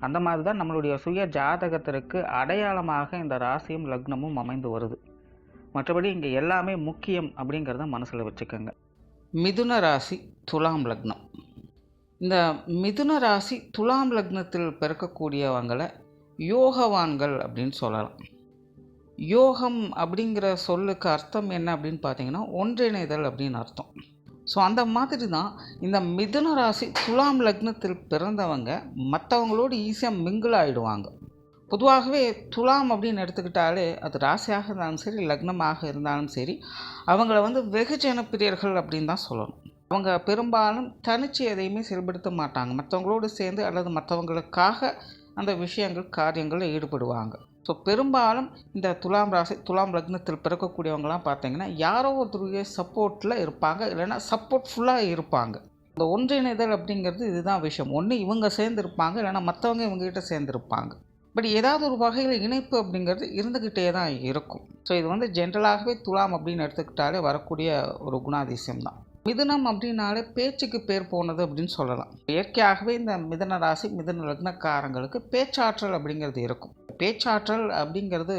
அந்த மாதிரி தான் நம்மளுடைய சுய ஜாதகத்திற்கு அடையாளமாக இந்த ராசியும் லக்னமும் அமைந்து வருது. மற்றபடி இங்கே எல்லாமே முக்கியம் அப்படிங்கிறத மனசில் வச்சுக்கோங்க. மிதுன ராசி துலாம் லக்னம். இந்த மிதுன ராசி துலாம் லக்னத்தில் பிறக்கக்கூடியவங்களை யோகவான்கள் அப்படின்னு சொல்லலாம். யோகம் அப்படிங்கிற சொல்லுக்கு அர்த்தம் என்ன அப்படின்னு பார்த்தீங்கன்னா ஒன்றிணைதல் அப்படின்னு அர்த்தம். ஸோ அந்த மாதிரி தான் இந்த மிதுன ராசி துலாம் லக்னத்தில் பிறந்தவங்க மற்றவங்களோடு ஈஸியாக மிங்கிள் ஆகிடுவாங்க பொதுவாகவே துலாம் அப்படின்னு எடுத்துக்கிட்டாலே அது ராசியாக இருந்தாலும் சரி லக்னமாக இருந்தாலும் சரி அவங்கள வந்து வெகுஜன பிரியர்கள் அப்படின்னு தான் சொல்லணும். அவங்க பெரும்பாலும் தனிச்சு எதையுமே செயல்படுத்த மாட்டாங்க. மற்றவங்களோடு சேர்ந்து அல்லது மற்றவங்களுக்காக அந்த விஷயங்கள் காரியங்களில் ஈடுபடுவாங்க. ஸோ பெரும்பாலும் இந்த துலாம் ராசி துலாம் லக்னத்தில் பிறக்கக்கூடியவங்களாம் பார்த்தீங்கன்னா யாரோ ஒருத்தருடைய சப்போர்ட்டில் இருப்பாங்க இல்லைன்னா சப்போர்ட் ஃபுல்லாக இருப்பாங்க. இந்த ஒன்றிணைதல் அப்படிங்கிறது இதுதான் விஷயம். ஒன்று இவங்க சேர்ந்துருப்பாங்க இல்லைன்னா மற்றவங்க இவங்ககிட்ட சேர்ந்துருப்பாங்க. பட் ஏதாவது ஒரு வகையில் இணைப்பு அப்படிங்கிறது இருந்துக்கிட்டே தான் இருக்கும். ஸோ இது வந்து ஜென்ரலாகவே துலாம் அப்படின்னு எடுத்துக்கிட்டாலே வரக்கூடிய ஒரு குணாதிசயம் தான். மிதுனம் அப்படின்னாலே பேச்சுக்கு பேர் போனது அப்படின்னு சொல்லலாம். இயற்கையாகவே இந்த மிதன ராசி மிதன லக்னக்காரங்களுக்கு பேச்சாற்றல் அப்படிங்கிறது இருக்கும். பேச்சாற்றல் அப்படிங்கிறது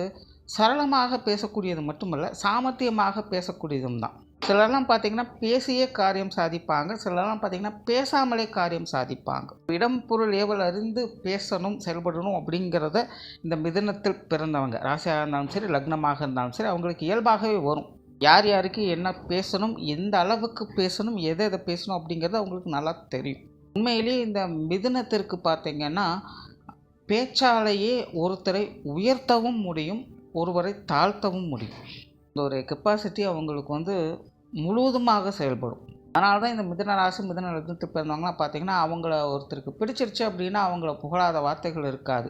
சரளமாக பேசக்கூடியது மட்டுமல்ல சாமர்த்தியமாக பேசக்கூடியதும் தான். சிலர்லாம் பார்த்திங்கன்னா பேசியே காரியம் சாதிப்பாங்க. சிலர்லாம் பார்த்திங்கன்னா பேசாமலே காரியம் சாதிப்பாங்க. இடம் பொருள் ஏவல் அறிந்து பேசணும் செயல்படணும் அப்படிங்கிறத இந்த மிதனத்தில் பிறந்தவங்க. ராசியாக இருந்தாலும் சரி லக்னமாக இருந்தாலும் சரி அவங்களுக்கு இயல்பாகவே வரும். யார் யாருக்கு என்ன பேசணும் எந்த அளவுக்கு பேசணும் எதை எதை பேசணும் அப்படிங்கிறது அவங்களுக்கு நல்லா தெரியும். உண்மையிலேயே இந்த மிதுனத்திற்கு பார்த்திங்கன்னா பேச்சாலேயே ஒருத்தரை உயர்த்தவும் முடியும் ஒருவரை தாழ்த்தவும் முடியும். இந்த ஒரு கெப்பாசிட்டி அவங்களுக்கு வந்து முழுவதுமாக செயல்படும். அதனால தான் இந்த மிதன ராசி மிதன லக்னத்து பிறந்தவங்களாம் பார்த்தீங்கன்னா அவங்கள ஒருத்தருக்கு பிடிச்சிருச்சு அப்படின்னா அவங்கள புகழாத வார்த்தைகள் இருக்காது.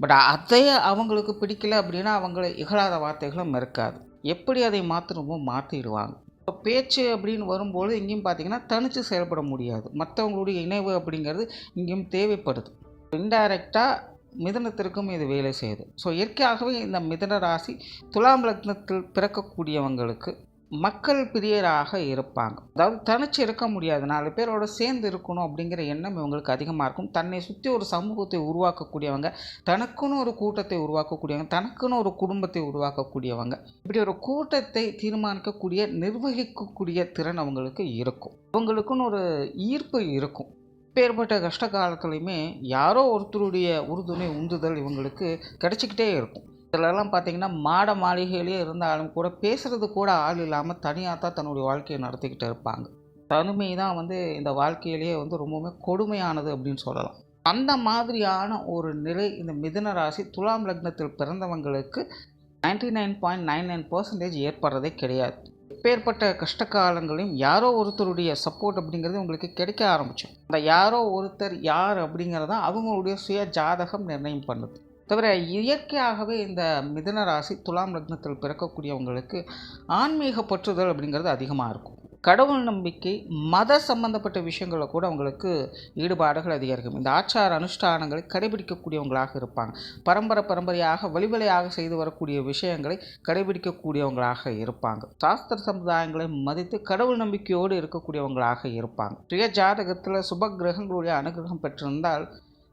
பட் அதையே அவங்களுக்கு பிடிக்கல அப்படின்னா அவங்கள இகழாத வார்த்தைகளும் இருக்காது. எப்படி அதை மாற்றணுமோ மாற்றிடுவாங்க இப்போ பேச்சு அப்படின்னு வரும்போது இங்கேயும் பார்த்தீங்கன்னா தனித்து செயல்பட முடியாது. மற்றவங்களுடைய இணைவு அப்படிங்கிறது இங்கேயும் தேவைப்படுது. இன்டைரக்டாக மிதனத்திற்கும் இது வேலை செய்யுது. ஸோ இயற்கையாகவே இந்த மிதன ராசி துலாம் லக்னத்தில் பிறக்கக்கூடியவங்களுக்கு மக்கள் பிரியராக இருப்பாங்க. அதாவது தனிச்சு இருக்க முடியாது. நாலு பேரோட சேர்ந்து இருக்கணும் அப்படிங்கிற எண்ணம் இவங்களுக்கு அதிகமாக இருக்கும். தன்னை சுற்றி ஒரு சமூகத்தை உருவாக்கக்கூடியவங்க தனக்குன்னு ஒரு கூட்டத்தை உருவாக்கக்கூடியவங்க தனக்குன்னு ஒரு குடும்பத்தை உருவாக்கக்கூடியவங்க. இப்படி ஒரு கூட்டத்தை தீர்மானிக்கக்கூடிய நிர்வகிக்கக்கூடிய திறன் அவங்களுக்கு இருக்கும். அவங்களுக்குன்னு ஒரு ஈர்ப்பு இருக்கும். இப்பேற்பட்ட கஷ்ட காலத்துலையுமே யாரோ ஒருத்தருடைய உறுதுணை உந்துதல் இவங்களுக்கு கிடச்சிக்கிட்டே இருக்கும். இதிலெல்லாம் பார்த்தீங்கன்னா மாட மாளிகையிலே இருந்தாலும் கூட பேசுகிறது கூட ஆள் இல்லாமல் தனியாக தான் தன்னுடைய வாழ்க்கையை நடத்திக்கிட்டு இருப்பாங்க. தனிமை தான் வந்து இந்த வாழ்க்கையிலேயே வந்து ரொம்பவுமே கொடுமையானது அப்படின்னு சொல்லலாம். அந்த மாதிரியான ஒரு நிலை இந்த மிதுன ராசி துலாம் லக்னத்தில் பிறந்தவங்களுக்கு ninety nine point nine nine percentage ஏற்படுறதே கிடையாது. எப்பேற்பட்ட கஷ்ட காலங்களையும் யாரோ ஒருத்தருடைய சப்போர்ட் அப்படிங்கிறது உங்களுக்கு கிடைக்க ஆரம்பிச்சோம். அந்த யாரோ ஒருத்தர் யார் அப்படிங்கிறத அவங்களுடைய சுய ஜாதகம் நிர்ணயம் பண்ணுது. தவிர இயற்கையாகவே இந்த மிதன ராசி துலாம் லக்னத்தில் பிறக்கக்கூடியவங்களுக்கு ஆன்மீக பற்றுதல் அப்படிங்கிறது அதிகமாக இருக்கும். கடவுள் நம்பிக்கை மத சம்பந்தப்பட்ட விஷயங்களில் கூட அவங்களுக்கு ஈடுபாடுகள் அதிகரிக்கும். இந்த ஆச்சார அனுஷ்டானங்களை கடைபிடிக்கக்கூடியவங்களாக இருப்பாங்க. பரம்பரை பரம்பரையாக வழிவலையாக செய்து வரக்கூடிய விஷயங்களை கடைபிடிக்கக்கூடியவங்களாக இருப்பாங்க. சாஸ்திர சமுதாயங்களை மதித்து கடவுள் நம்பிக்கையோடு இருக்கக்கூடியவங்களாக இருப்பாங்க. சுய ஜாதகத்தில் சுப கிரகங்களுடைய அனுகிரகம் பெற்றிருந்தால்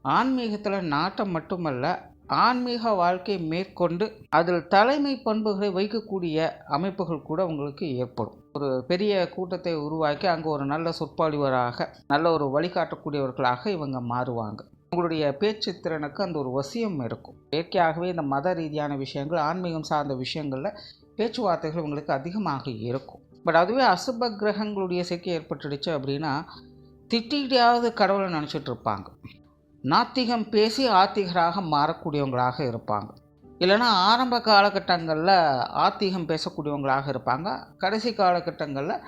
ஆன்மீகத்தில் நாட்டம் மட்டுமல்ல ஆன்மீக வாழ்க்கை மேற்கொண்டு அதில் தலைமை பண்புகளை வைக்கக்கூடிய அமைப்புகள் கூட உங்களுக்கு ஏற்படும். ஒரு பெரிய கூட்டத்தை உருவாக்கி அங்கே ஒரு நல்ல சொற்பொழிவராக நல்ல ஒரு வழிகாட்டக்கூடியவர்களாக இவங்க மாறுவாங்க. உங்களுடைய பேச்சு திறனுக்கு அந்த ஒரு வசியம் இருக்கும். இயற்கையாகவே இந்த மத ரீதியான விஷயங்கள் ஆன்மீகம் சார்ந்த விஷயங்களில் பேச்சுவார்த்தைகள் உங்களுக்கு அதிகமாக இருக்கும். பட் அதுவே அசுப கிரகங்களுடைய சேர்க்கை ஏற்பட்டுடுச்சு அப்படின்னா திட்டிகிட்டையாவது கடவுளை நினச்சிட்டு இருப்பாங்க. நாத்திகம் பேசி ஆத்திகராக மாறக்கூடியவங்களாக இருப்பாங்க. இல்லைன்னா ஆரம்ப காலகட்டங்களில் ஆத்திகம் பேசக்கூடியவங்களாக இருப்பாங்க. கடைசி காலகட்டங்களில்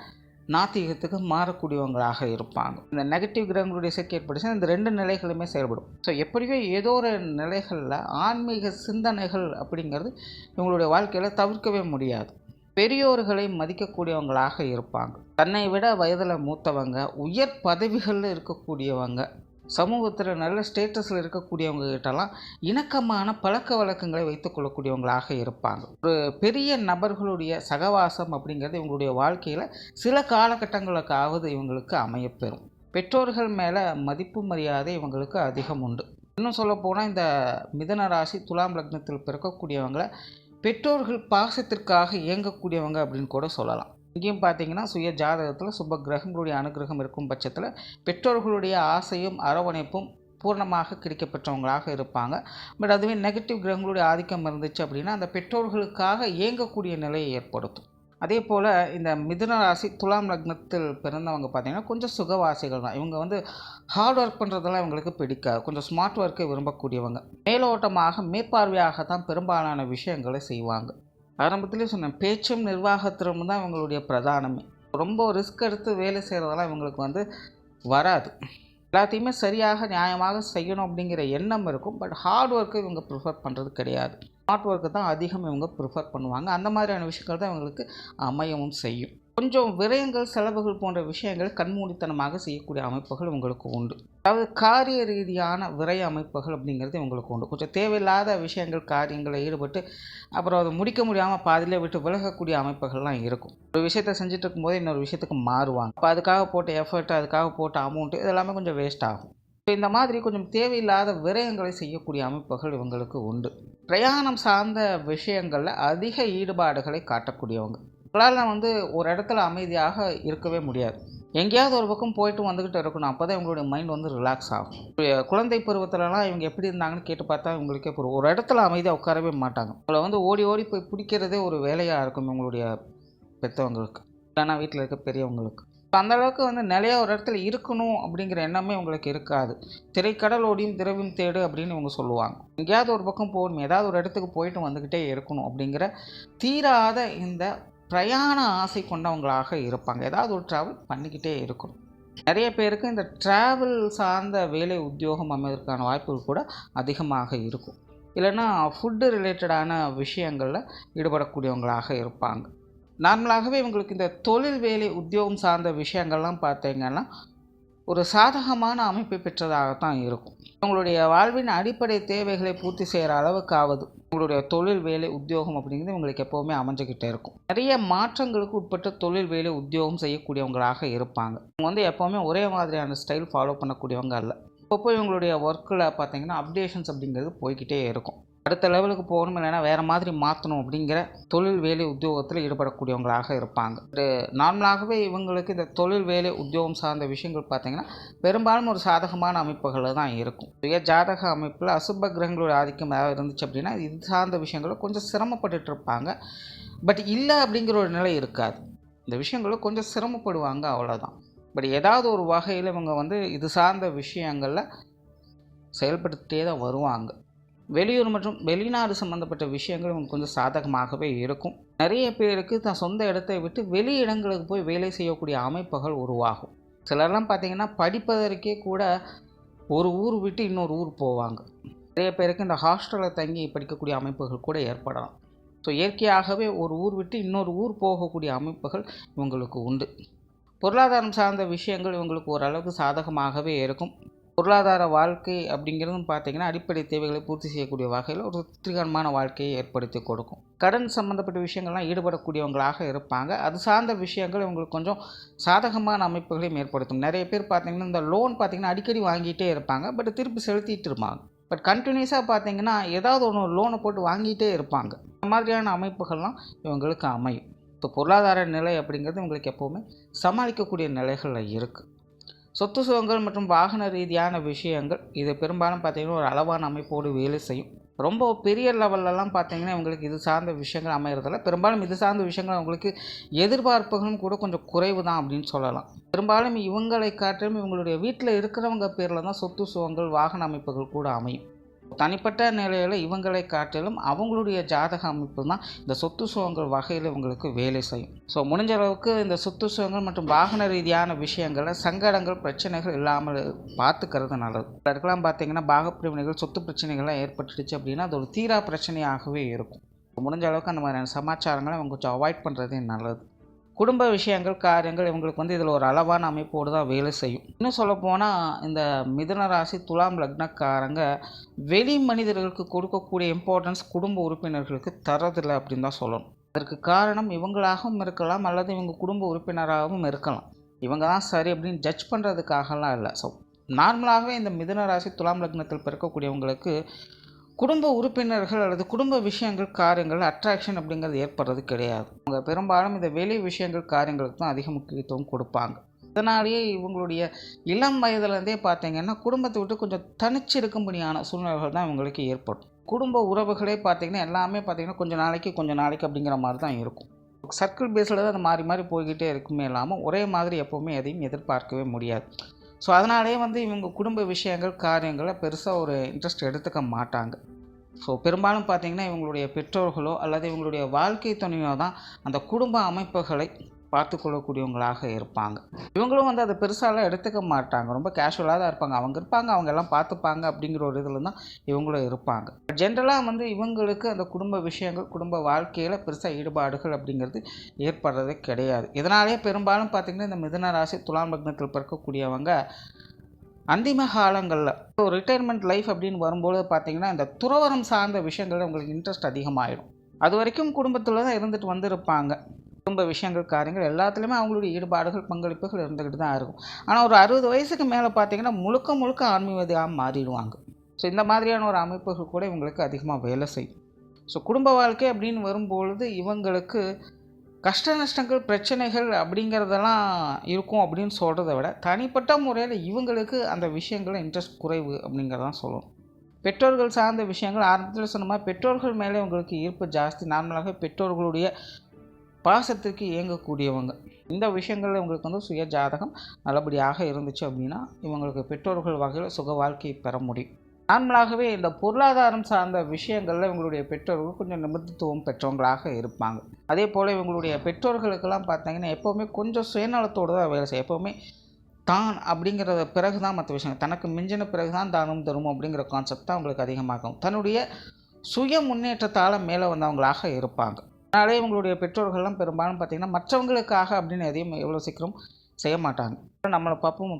நாத்திகத்துக்கு மாறக்கூடியவங்களாக இருப்பாங்க. இந்த நெகட்டிவ் கிரகங்களுடைய சேர்க்கை ஏற்பட்டுச்சுன்னா இந்த ரெண்டு நிலைகளுமே செயல்படும். ஸோ எப்படியோ ஏதோ ஒரு நிலைகளில் ஆன்மீக சிந்தனைகள் அப்படிங்கிறது இவங்களுடைய வாழ்க்கையில் தவிர்க்கவே முடியாது. பெரியோர்களை மதிக்கக்கூடியவங்களாக இருப்பாங்க. தன்னை விட வயதில் மூத்தவங்க உயர் பதவிகளில் இருக்கக்கூடியவங்க சமூகத்தில் நல்ல ஸ்டேட்டஸில் இருக்கக்கூடியவங்க கிட்டலாம் இணக்கமான பழக்க வழக்கங்களை வைத்துக்கொள்ளக்கூடியவங்களாக இருப்பாங்க. ஒரு பெரிய நபர்களுடைய சகவாசம் அப்படிங்கிறது இவங்களுடைய வாழ்க்கையில் சில காலகட்டங்களுக்காவது இவங்களுக்கு அமையப்பெறும். பெற்றோர்கள் மேலே மதிப்பு மரியாதை இவங்களுக்கு அதிகம் உண்டு. இன்னும் சொல்லப்போனால் இந்த மிதன ராசி துலாம் லக்னத்தில் பிறக்கக்கூடியவங்களை பெற்றோர்கள் பாசத்திற்காக இயங்கக்கூடியவங்க அப்படின்னு கூட சொல்லலாம். இங்கேயும் பார்த்தீங்கன்னா சுய ஜாதகத்தில் சுப கிரகங்களுடைய அனுகிரகம் இருக்கும் பட்சத்தில் பெற்றோர்களுடைய ஆசையும் அரவணைப்பும் பூர்ணமாக கிடைக்கப்பெற்றவங்களாக இருப்பாங்க. பட் அதுவே நெகட்டிவ் கிரகங்களுடைய ஆதிக்கம் இருந்துச்சு அப்படின்னா அந்த பெற்றோர்களுக்காக இயங்கக்கூடிய நிலையை ஏற்படுத்தும். அதே போல் இந்த மிதுன ராசி துலாம் லக்னத்தில் பிறந்தவங்க பார்த்திங்கன்னா கொஞ்சம் சுகவாசிகள் தான். இவங்க வந்து ஹார்ட் ஒர்க் பண்ணுறதெல்லாம் இவங்களுக்கு பிடிக்காது. கொஞ்சம் ஸ்மார்ட் ஒர்க்கை விரும்பக்கூடியவங்க. மேலோட்டமாக மேற்பார்வையாக தான் பெரும்பாலான விஷயங்களை செய்வாங்க. ஆரம்பத்துலேயே சொன்னேன் பேச்சும் நிர்வாகத்திறமும் தான் இவங்களுடைய பிரதானமே. ரொம்ப ரிஸ்க் எடுத்து வேலை செய்கிறதெல்லாம் இவங்களுக்கு வந்து வராது. எல்லாத்தையுமே சரியாக நியாயமாக செய்யணும் அப்படிங்கிற எண்ணம் இருக்கும். பட் ஹார்ட் ஒர்க்கு இவங்க ப்ரிஃபர் பண்ணுறது கிடையாது. ஹார்ட் ஒர்க்கு தான் அதிகம் இவங்க ப்ரிஃபர் பண்ணுவாங்க. அந்த மாதிரியான விஷயங்கள் தான் இவங்களுக்கு அமையவும் செய்யும். கொஞ்சம் விரயங்கள் செலவுகள் போன்ற விஷயங்கள் கண்மூடித்தனமாக செய்யக்கூடிய அமைப்புகள் உங்களுக்கு உண்டு. அதாவது காரிய ரீதியான விரய அமைப்புகள் அப்படிங்கிறது இவங்களுக்கு உண்டு. கொஞ்சம் தேவையில்லாத விஷயங்கள் காரியங்களில் ஈடுபட்டு அப்புறம் அதை முடிக்க முடியாமல் பாதியிலே விட்டு விலகக்கூடிய அமைப்புகள்லாம் இருக்கும். ஒரு விஷயத்தை செஞ்சுட்டு இருக்கும்போது இன்னொரு விஷயத்துக்கு மாறுவாங்க. இப்போ அதுக்காக போட்ட எஃபர்ட் அதுக்காக போட்ட அமௌண்ட்டு இதெல்லாமே கொஞ்சம் வேஸ்ட் ஆகும். இந்த மாதிரி கொஞ்சம் தேவையில்லாத விரயங்களை செய்யக்கூடிய அமைப்புகள் இவங்களுக்கு உண்டு. பிரயாணம் சார்ந்த விஷயங்களில் அதிக ஈடுபாடுகளை காட்டக்கூடியவங்க. உங்களால் வந்து ஒரு இடத்துல அமைதியாக இருக்கவே முடியாது. எங்கேயாவது ஒரு பக்கம் போயிட்டு வந்துக்கிட்டு இருக்கணும். அப்போ தான் இவங்களுடைய மைண்ட் வந்து ரிலாக்ஸ் ஆகும். குழந்தை பருவத்திலலாம் இவங்க எப்படி இருந்தாங்கன்னு கேட்டு பார்த்தா இவங்களுக்கே புரியும். ஒரு இடத்துல அமைதியாக உட்காரவே மாட்டாங்க. இவங்களை வந்து ஓடி ஓடி போய் பிடிக்கிறதே ஒரு வேலையாக இருக்கும் இவங்களுடைய பெற்றவங்களுக்கு இல்லைன்னா வீட்டில் இருக்க பெரியவங்களுக்கு. அந்த அளவுக்கு வந்து நிலையா ஒரு இடத்துல இருக்கணும் அப்படிங்கிற எண்ணமே உங்களுக்கு இருக்காது. திரைக்கடல் ஓடியும் திரவியும் தேடு அப்படின்னு இவங்க சொல்லுவாங்க. எங்கேயாவது ஒரு பக்கம் போகணும். ஏதாவது ஒரு இடத்துக்கு போயிட்டு வந்துக்கிட்டே இருக்கணும் அப்படிங்கிற தீராத இந்த பிரயாண ஆசை கொண்டவங்களாக இருப்பாங்க. ஏதாவது ஒரு ட்ராவல் பண்ணிக்கிட்டே இருக்கணும். நிறைய பேருக்கு இந்த ட்ராவல் சார்ந்த வேலை உத்தியோகம் அமைவதற்கான வாய்ப்புகள் கூட அதிகமாக இருக்கும். இல்லைன்னா ஃபுட்டு ரிலேட்டடான விஷயங்களில் ஈடுபடக்கூடியவங்களாக இருப்பாங்க. நார்மலாகவே இவங்களுக்கு இந்த தொழில் வேலை உத்தியோகம் சார்ந்த விஷயங்கள்லாம் பார்த்தீங்கன்னா ஒரு சாதகமான அமைப்பை பெற்றதாகத்தான் இருக்கும். உங்களுடைய வாழ்வின் அடிப்படை தேவைகளை பூர்த்தி செய்கிற அளவுக்காவது உங்களுடைய தொழில் வேலை உத்தியோகம் அப்படிங்கிறது உங்களுக்கு எப்போவுமே அமைஞ்சுக்கிட்டே இருக்கும். நிறைய மாற்றங்களுக்கு உட்பட்ட தொழில் வேலை உத்தியோகம் செய்யக்கூடியவங்களாக இருப்பாங்க. அவங்க வந்து எப்போவுமே ஒரே மாதிரியான ஸ்டைல் ஃபாலோ பண்ணக்கூடியவங்க அல்ல. இப்போ இவங்களுடைய ஒர்க்கில் பார்த்தீங்கன்னா அப்டேஷன்ஸ் அப்படிங்கிறது போய்கிட்டே இருக்கும். அடுத்த லெவலுக்கு போகணும் இல்லைன்னா வேறு மாதிரி மாற்றணும் அப்படிங்கிற தொழில் வேலை உத்தியோகத்தில் ஈடுபடக்கூடியவங்களாக இருப்பாங்க. நார்மலாகவே இவங்களுக்கு இந்த தொழில் வேலை உத்தியோகம் சார்ந்த விஷயங்கள் பார்த்திங்கன்னா பெரும்பாலும் ஒரு சாதகமான அமைப்புகளில் தான் இருக்கும். சுய ஜாதக அமைப்பில் அசுப கிரகங்களோட ஆதிக்கம் ஏதாவது இருந்துச்சு அப்படின்னா இது சார்ந்த விஷயங்களும் கொஞ்சம் சிரமப்பட்டுட்டு இருப்பாங்க. பட் இல்லை அப்படிங்கிற ஒரு நிலை இருக்காது. இந்த விஷயங்களும் கொஞ்சம் சிரமப்படுவாங்க அவ்வளோதான் பட் ஏதாவது ஒரு வகையில் இவங்க வந்து இது சார்ந்த விஷயங்களில் செயல்படுத்திட்டே தான் வருவாங்க. வெளியூர் மற்றும் வெளிநாடு சம்மந்தப்பட்ட விஷயங்கள் உங்களுக்கு கொஞ்சம் சாதகமாகவே இருக்கும். நிறைய பேருக்கு தான் சொந்த இடத்தை விட்டு வெளி இடங்களுக்கு போய் வேலை செய்யக்கூடிய அமைப்புகள் உருவாகும். சிலர்லாம் பார்த்திங்கன்னா படிப்பதற்கே கூட ஒரு ஊர் விட்டு இன்னொரு ஊர் போவாங்க. நிறைய பேருக்கு இந்த ஹாஸ்டலில் தங்கி படிக்கக்கூடிய அமைப்புகள் கூட ஏற்படலாம். ஸோ இயற்கையாகவே ஒரு ஊர் விட்டு இன்னொரு ஊர் போகக்கூடிய அமைப்புகள் இவங்களுக்கு உண்டு. பொருளாதாரம் சார்ந்த விஷயங்கள் இவங்களுக்கு ஓரளவுக்கு சாதகமாகவே இருக்கும். பொருளாதார வாழ்க்கை அப்படிங்கிறதும் பார்த்தீங்கன்னா அடிப்படை தேவைகளை பூர்த்தி செய்யக்கூடிய வகையில் ஒரு திருப்திகரமான வாழ்க்கையை ஏற்படுத்தி கொடுக்கும். கடன் சம்மந்தப்பட்ட விஷயங்கள்லாம் ஈடுபடக்கூடியவங்களாக இருப்பாங்க. அது சார்ந்த விஷயங்கள் இவங்களுக்கு கொஞ்சம் சாதகமான அமைப்புகளையும் ஏற்படுத்தும். நிறைய பேர் பார்த்தீங்கன்னா இந்த லோன் பார்த்தீங்கன்னா அடிக்கடி வாங்கிட்டே இருப்பாங்க. பட் திருப்பி செலுத்திட்டு இருப்பாங்க. பட் கண்டினியூஸாக பார்த்தீங்கன்னா ஏதாவது ஒன்று லோனை போட்டு வாங்கிட்டே இருப்பாங்க. இந்த மாதிரியான அமைப்புகள்லாம் இவங்களுக்கு அமையும். இப்போ பொருளாதார நிலை அப்படிங்கிறது உங்களுக்கு எப்போவுமே சமாளிக்கக்கூடிய நிலைகளில் இருக்குது சொத்து சுகங்கள் மற்றும் வாகன ரீதியான விஷயங்கள். இது பெரும்பாலும் பார்த்திங்கன்னா ஒரு அளவான அமைப்போடு வேலை செய்யும். ரொம்ப பெரிய லெவல்லலாம் பார்த்தீங்கன்னா இவங்களுக்கு இது சார்ந்த விஷயங்கள் அமைகிறதில்ல பெரும்பாலும் இது சார்ந்த விஷயங்கள் அவங்களுக்கு எதிர்பார்ப்புகளும் கூட கொஞ்சம் குறைவு தான் அப்படின்னு சொல்லலாம். பெரும்பாலும் இவங்களை காட்டிலும் இவங்களுடைய வீட்டில் இருக்கிறவங்க பேரில் தான் சொத்து சுகங்கள் வாகன அமைப்புகள் கூட அமையும். தனிப்பட்ட நிலையில் இவங்களை காட்டிலும் அவங்களுடைய ஜாதக அமைப்பு தான் இந்த சொத்து சுகங்கள் வகையில் இவங்களுக்கு வேலை செய்யும். ஸோ முடிஞ்ச அளவுக்கு இந்த சொத்து சுகங்கள் மற்றும் வாகன ரீதியான விஷயங்களை சங்கடங்கள் பிரச்சனைகள் இல்லாமல் பார்த்துக்கிறது நல்லது. அதுக்கெல்லாம் பார்த்தீங்கன்னா பாகப்பிரிவினைகள் சொத்து பிரச்சனைகள்லாம் ஏற்பட்டுடுச்சு அப்படின்னா அது ஒரு தீரா பிரச்சனையாகவே இருக்கும். முடிஞ்ச அளவுக்கு அந்த மாதிரியான சமாச்சாரங்களை அவங்க கொஞ்சம் அவாய்ட் பண்ணுறதே நல்லது. குடும்ப விஷயங்கள் காரியங்கள் இவங்களுக்கு வந்து இதில் ஒரு அளவான அமைப்போடு தான் வேலை செய்யும். இன்னும் சொல்லப்போனால் இந்த மிதுன ராசி துலாம் லக்னக்காரங்க வெளி மனிதர்களுக்கு கொடுக்கக்கூடிய இம்பார்ட்டன்ஸ் குடும்ப உறுப்பினர்களுக்கு தரதில்லை அப்படின்னு தான் சொல்லணும். அதற்கு காரணம் இவங்களாகவும் இருக்கலாம் அல்லது இவங்க குடும்ப உறுப்பினராகவும் இருக்கலாம். இவங்க தான் சரி அப்படின்னு ஜட்ஜ் பண்ணுறதுக்காகலாம் இல்லை. ஸோ நார்மலாகவே இந்த மிதுன ராசி துலாம் லக்னத்தில் பிறக்கக்கூடியவங்களுக்கு குடும்ப உறுப்பினர்கள் அல்லது குடும்ப விஷயங்கள் காரியங்கள் அட்ராக்ஷன் அப்படிங்கிறது ஏற்படுறது கிடையாது. அவங்க பெரும்பாலும் இந்த வெளி விஷயங்கள் காரியங்களுக்கு தான் அதிக முக்கியத்துவம் கொடுப்பாங்க. இதனாலேயே இவங்களுடைய இளம் வயதுலேருந்தே பார்த்தீங்கன்னா குடும்பத்தை விட்டு கொஞ்சம் தனிச்சு இருக்கும்படியான சூழ்நிலைகள் தான் இவங்களுக்கு ஏற்படும். குடும்ப உறவுகளே பார்த்தீங்கன்னா எல்லாமே பார்த்திங்கன்னா கொஞ்சம் நாளைக்கு கொஞ்சம் நாளைக்கு அப்படிங்கிற மாதிரி தான் இருக்கும். சர்க்கிள் பேஸில் தான் அது மாறி மாறி போய்கிட்டே இருக்குமே இல்லாமல் ஒரே மாதிரி எப்போவுமே எதையும் எதிர்பார்க்கவே முடியாது. ஸோ அதனாலேயே வந்து இவங்க குடும்ப விஷயங்கள் காரியங்களை பெருசாக ஒரு இன்ட்ரெஸ்ட் எடுத்துக்க மாட்டாங்க. ஸோ பெரும்பாலும் பார்த்திங்கன்னா இவங்களுடைய பெற்றோர்களோ அல்லது இவங்களுடைய வாழ்க்கை துணையோ தான் அந்த குடும்ப அமைப்புகளை பார்த்து கொள்ளக்கூடியவங்களாக இருப்பாங்க. இவங்களும் வந்து அதை பெருசாலாம் எடுத்துக்க மாட்டாங்க. ரொம்ப கேஷுவலாக தான் இருப்பாங்க. அவங்க இருப்பாங்க. அவங்க எல்லாம் பார்த்துப்பாங்க அப்படிங்கிற ஒரு இதில் தான் இவங்களும் இருப்பாங்க. ஜென்ரலாக வந்து இவங்களுக்கு அந்த குடும்ப விஷயங்கள் குடும்ப வாழ்க்கையில் பெருசாக ஈடுபாடுகள் அப்படிங்கிறது ஏற்படுறதே கிடையாது. இதனாலேயே பெரும்பாலும் பார்த்திங்கன்னா இந்த மிதன ராசி துலாம் லக்னத்தில் பிறக்கக்கூடியவங்க அந்திம காலங்களில் இப்போ ரிட்டையர்மெண்ட் லைஃப் அப்படின்னு வரும்போது பார்த்திங்கன்னா இந்த துறவரம் சார்ந்த விஷயங்கள் உங்களுக்கு இன்ட்ரெஸ்ட் அதிகமாகிடும் அது வரைக்கும் குடும்பத்தில் தான் இருந்துட்டு வந்திருப்பாங்க. குடும்ப விஷயங்கள் காரியங்கள் எல்லாத்துலேயுமே அவங்களுடைய ஈடுபாடுகள் பங்களிப்புகள் இருந்துக்கிட்டு தான் இருக்கும். ஆனால் ஒரு அறுபது வயசுக்கு மேலே பார்த்தீங்கன்னா முழுக்க முழுக்க ஆன்மீகவாதியாக மாறிடுவாங்க. ஸோ இந்த மாதிரியான ஒரு அமைப்புகள் கூட இவங்களுக்கு அதிகமாக வேலை செய்யும். ஸோ குடும்ப வாழ்க்கை அப்படின்னு வரும்பொழுது இவங்களுக்கு கஷ்ட நஷ்டங்கள் பிரச்சனைகள் அப்படிங்கிறதெல்லாம் இருக்கும் அப்படின்னு சொல்கிறத விட தனிப்பட்ட முறையில் இவங்களுக்கு அந்த விஷயங்களில் இன்ட்ரெஸ்ட் குறைவு அப்படிங்கிறதான் சொல்லணும். பெற்றோர்கள் சார்ந்த விஷயங்கள் ஆரம்பத்தில் சொன்ன மாதிரி பெற்றோர்கள் மேலே உங்களுக்கு ஈர்ப்பு ஜாஸ்தி. நார்மலாக பெற்றோர்களுடைய பாசத்திற்கு இயங்கக்கூடியவங்க. இந்த விஷயங்களில் இவங்களுக்கு வந்து சுய ஜாதகம் நல்லபடியாக இருந்துச்சு அப்படின்னா இவங்களுக்கு பெற்றோர்கள் வகையில் சுக வாழ்க்கையை பெற முடியும். நார்மலாகவே இந்த பொருளாதாரம் சார்ந்த விஷயங்களில் இவங்களுடைய பெற்றோர்கள் கொஞ்சம் நிமித்தத்துவம் பெற்றவங்களாக இருப்பாங்க. அதே போல் இவங்களுடைய பெற்றோர்களுக்கெல்லாம் பார்த்தீங்கன்னா எப்போவுமே கொஞ்சம் சுயநலத்தோடு தான் வேலை செய்யும். எப்போவுமே தான் அப்படிங்கிறத பிறகு தான் மற்ற விஷயம் தனக்கு மிஞ்சின பிறகு தான் தானும் தரும் அப்படிங்கிற கான்செப்ட் தான் அவங்களுக்கு அதிகமாகும். தன்னுடைய சுய முன்னேற்றத்தால் மேலே வந்தவங்களாக இருப்பாங்க. அதனாலே இவங்களுடைய பெற்றோர்கள்லாம் பெரும்பாலும் பார்த்திங்கன்னா மற்றவங்களுக்காக அப்படின்னு எதையும் எவ்வளோ சீக்கிரம் செய்ய மாட்டாங்க. நம்மளை பார்ப்போம்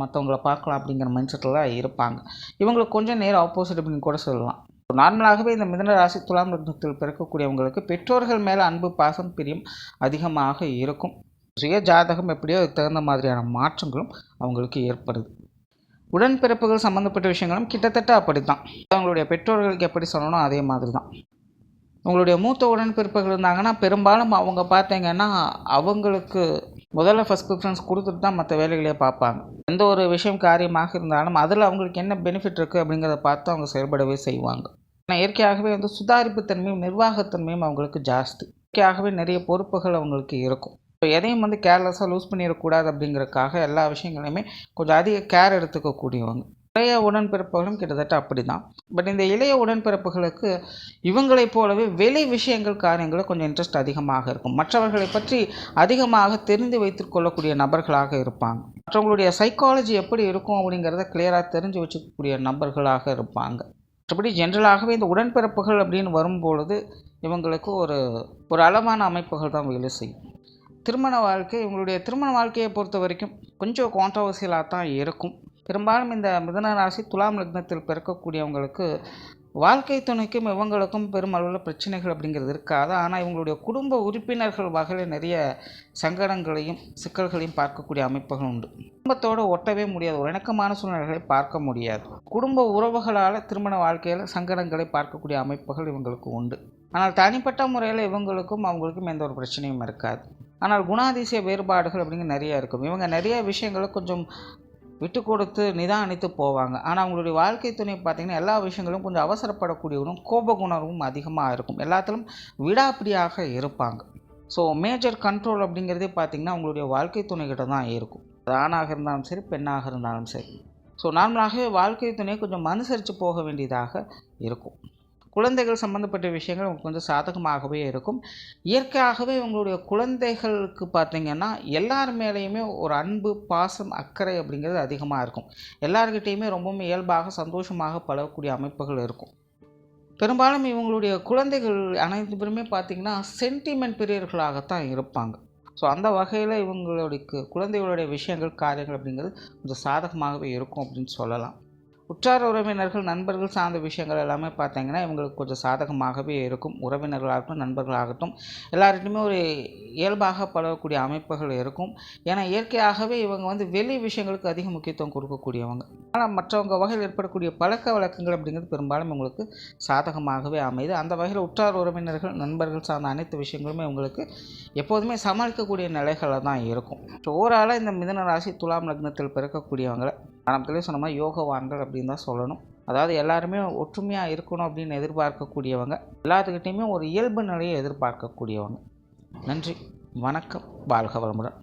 மற்றவங்கள பார்க்கலாம் அப்படிங்கிற மைண்ட் செட்டில் தான் இருப்பாங்க. இவங்களுக்கு கொஞ்சம் நேரம் ஆப்போசிட் அப்படின்னு கூட சொல்லலாம். நார்மலாகவே இந்த மிதன ராசி துலாம் லக்னத்தில் பிறக்கக்கூடியவங்களுக்கு பெற்றோர்கள் மேலே அன்பு பாசம் பிரியம் அதிகமாக இருக்கும். சுய ஜாதகம் எப்படியோ அதுக்கு தகுந்த மாதிரியான மாற்றங்களும் அவங்களுக்கு ஏற்படுது. உடன்பிறப்புகள் சம்மந்தப்பட்ட விஷயங்களும் கிட்டத்தட்ட அப்படி தான் அவங்களுடைய பெற்றோர்களுக்கு எப்படி சொல்லணும் அதே மாதிரி தான் உங்களுடைய மூத்த உடன்பிறப்புகள் இருந்தாங்கன்னா பெரும்பாலும் அவங்க பார்த்தீங்கன்னா அவங்களுக்கு முதல்ல ஃபஸ்ட் ப்ரிஃபரன்ஸ் கொடுத்துட்டு தான் மற்ற வேலைகளையே பார்ப்பாங்க. எந்த ஒரு விஷயம் காரியமாக இருந்தாலும் அதில் அவங்களுக்கு என்ன பெனிஃபிட் இருக்குது அப்படிங்கிறத பார்த்து அவங்க செயல்படவே செய்வாங்க. ஆனால் இயற்கையாகவே வந்து சுதாரிப்புத்தன்மையும் நிர்வாகத்தன்மையும் அவங்களுக்கு ஜாஸ்தி. இயற்கையாகவே நிறைய பொறுப்புகள் அவங்களுக்கு இருக்கும். இப்போ எதையும் வந்து கேர்லெஸ்ஸாக லூஸ் பண்ணிடக்கூடாது அப்படிங்கிறதுக்காக எல்லா விஷயங்களையுமே கொஞ்சம் அதிக கேர் எடுத்துக்கக்கூடியவங்க. இளைய உடன்பிறப்புகளும் கிட்டத்தட்ட அப்படி தான் பட் இந்த இளைய உடன்பிறப்புகளுக்கு இவங்களைப் போலவே வெளி விஷயங்கள் காரியங்களில் கொஞ்சம் இன்ட்ரெஸ்ட் அதிகமாக இருக்கும். மற்றவர்களை பற்றி அதிகமாக தெரிந்து வைத்துக் கொள்ளக்கூடிய நபர்களாக இருப்பாங்க. மற்றவங்களுடைய சைக்காலஜி எப்படி இருக்கும் அப்படிங்கிறத கிளியராக தெரிஞ்சு வச்சுக்கக்கூடிய நபர்களாக இருப்பாங்க. மற்றபடி ஜென்ரலாகவே இந்த உடன்பிறப்புகள் அப்படின்னு வரும்பொழுது இவங்களுக்கு ஒரு ஒரு அளவான அமைப்புகள் தான் வேலை செய்யும். திருமண வாழ்க்கை இவங்களுடைய திருமண வாழ்க்கையை பொறுத்த வரைக்கும் கொஞ்சம் கான்ட்ரவர்சியலாக தான் இருக்கும். பெரும்பாலும் இந்த மிதன ராசி துலாம் லக்னத்தில் பிறக்கக்கூடியவங்களுக்கு வாழ்க்கை துணைக்கும் இவங்களுக்கும் பெருமளவில் பிரச்சனைகள் அப்படிங்கிறது இருக்காது. ஆனால் இவங்களுடைய குடும்ப உறுப்பினர்கள் வகையில் நிறைய சங்கடங்களையும் சிக்கல்களையும் பார்க்கக்கூடிய அமைப்புகள் உண்டு. குடும்பத்தோடு ஒட்டவே முடியாது. ஒரு இணக்கமான சூழ்நிலைகளை பார்க்க முடியாது. குடும்ப உறவுகளால் திருமண வாழ்க்கையில் சங்கடங்களை பார்க்கக்கூடிய அமைப்புகள் இவங்களுக்கு உண்டு. ஆனால் தனிப்பட்ட முறையில் இவங்களுக்கும் அவங்களுக்கும் எந்த ஒரு பிரச்சனையும் இருக்காது. ஆனால் குணாதிசய வேறுபாடுகள் அப்படிங்கிற நிறைய இருக்கும். இவங்க நிறைய விஷயங்களை கொஞ்சம் விட்டு கொடுத்து நிதானித்து போவாங்க. ஆனால் அவங்களுடைய வாழ்க்கை துணை பார்த்திங்கன்னா எல்லா விஷயங்களும் கொஞ்சம் அவசரப்படக்கூடியவரும் கோப குணர்வும் அதிகமாக இருக்கும். எல்லாத்திலும் விடாப்பிடியாக இருப்பாங்க. ஸோ மேஜர் கண்ட்ரோல் அப்படிங்கிறதே பார்த்திங்கன்னா அவங்களுடைய வாழ்க்கை துணைக்கிட்ட தான் இருக்கும். அது ஆணாக இருந்தாலும் சரி பெண்ணாக இருந்தாலும் சரி. ஸோ நார்மலாகவே வாழ்க்கை துணையை கொஞ்சம் அனுசரித்து போக வேண்டியதாக இருக்கும். குழந்தைகள் சம்மந்தப்பட்ட விஷயங்கள் உங்களுக்கு கொஞ்சம் சாதகமாகவே இருக்கும். இயற்கையாகவே உங்களுடைய குழந்தைகளுக்கு பார்த்தீங்கன்னா எல்லார் மேலேயுமே ஒரு அன்பு பாசம் அக்கறை அப்படிங்கிறது அதிகமாக இருக்கும். எல்லார்கிட்டேயுமே ரொம்பவும் இயல்பாக சந்தோஷமாக பழகக்கூடிய அமைப்புகள் இருக்கும். பெரும்பாலும் இவங்களுடைய குழந்தைகள் அனைத்து பேருமே பார்த்திங்கன்னா சென்டிமெண்ட் பிரியர்களாகத்தான் இருப்பாங்க. ஸோ அந்த வகையில் இவங்களுடைய குழந்தைகளுடைய விஷயங்கள் காரியங்கள் அப்படிங்கிறது கொஞ்சம் சாதகமாகவே இருக்கும் அப்படின்னு சொல்லலாம். உற்றார் உறவினர்கள் நண்பர்கள் சார்ந்த விஷயங்கள் எல்லாமே பார்த்தீங்கன்னா இவங்களுக்கு கொஞ்சம் சாதகமாகவே இருக்கும். உறவினர்களாகட்டும் நண்பர்களாகட்டும் எல்லார்கிட்டையுமே ஒரு இயல்பாக பழகக்கூடிய அமைப்புகள் இருக்கும். ஏன்னா இயற்கையாகவே இவங்க வந்து வெளி விஷயங்களுக்கு அதிக முக்கியத்துவம் கொடுக்கக்கூடியவங்க. ஆனால் மற்றவங்க வகையில் ஏற்படக்கூடிய பழக்க வழக்கங்கள் அப்படிங்கிறது பெரும்பாலும் உங்களுக்கு சாதகமாகவே அமையுது. அந்த வகையில் உற்றார் உறவினர்கள் நண்பர்கள் சார்ந்த அனைத்து விஷயங்களுமே உங்களுக்கு எப்போதுமே சமாளிக்கக்கூடிய நிலைகளில் தான் இருக்கும். ஸோ ஓவராலாக இந்த மிதன ராசி துலாம் லக்னத்தில் பிறக்கக்கூடியவங்களை ஆரம்பத்திலே சொன்ன மாதிரி யோகவான்கள் அப்படின்னு தான் சொல்லணும். அதாவது எல்லாருமே ஒற்றுமையாக இருக்கணும் அப்படின்னு எதிர்பார்க்கக்கூடியவங்க எல்லாத்துக்கிட்டேயுமே ஒரு இயல்பு நிலையை எதிர்பார்க்கக்கூடியவங்க. நன்றி. வணக்கம். வாழ்க வளமுடன்.